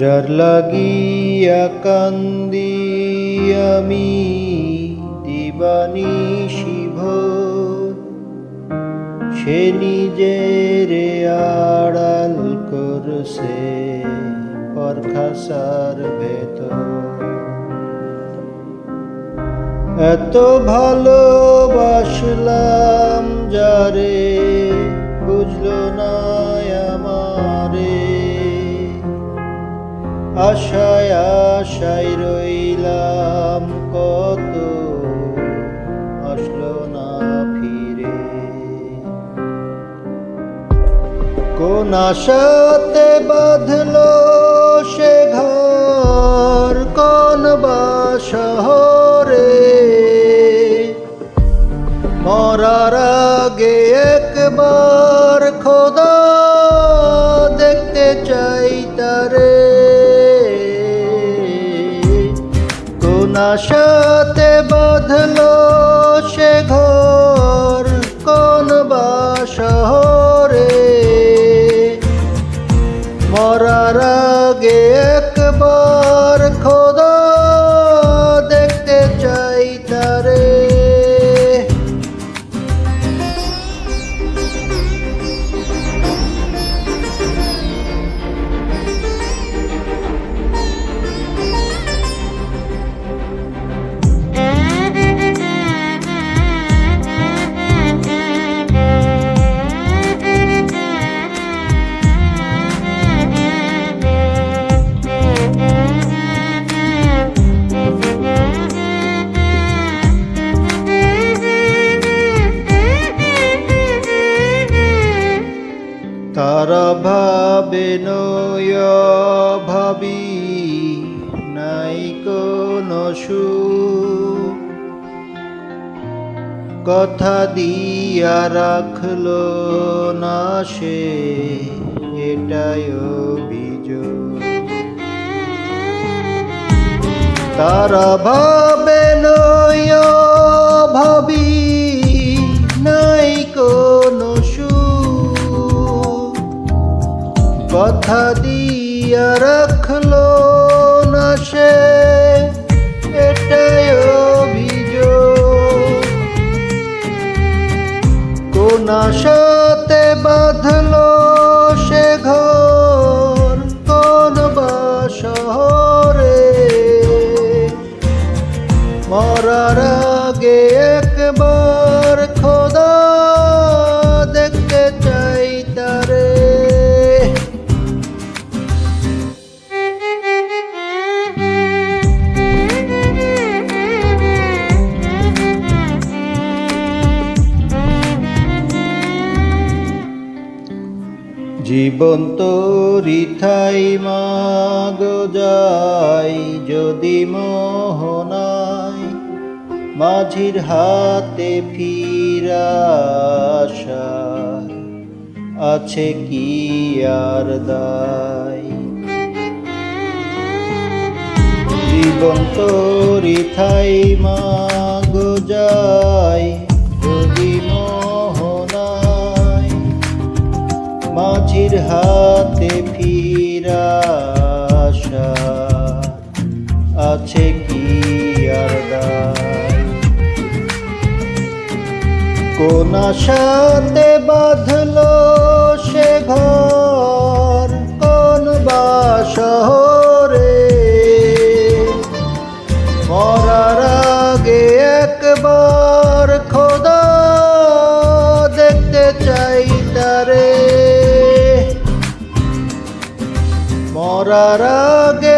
যার লাগিয়া কান্দি আমি দিবানি শিভ সে নিজের আড়াল করছে পরখাসার ভেতর এত ভালোবাসলাম যারে আশায় আশায় রইলাম, কত আসলো না ফিরে। কোন আশাতে বাঁধলো সে ঘর, কোন বা মরার আগে একবার আশাতে বাঁধলো সে ঘর কোন বা শহরে? মরার আগে একবার খোদা সুখ। কথা দিয়া রাখল না সে এটাই অভিযোগ। তারা ভাবে একবার খোদা দেখতে চাই তারে। জীবন তোরি থাই মাগো যাই যদি মোহনাই মাঝির হাতে ফিরাশা আছে কি আর দায়? জীবন তোরি থাই মাগো যাই, যদি মোহনাই মাঝির হাতে ফিরাশা আছে কি কোন আশাতে বাঁধলো সে ঘর? কোন বা শহরে? মরার আগে একবার খোদা দেখতে চাই তারে। মরার আগে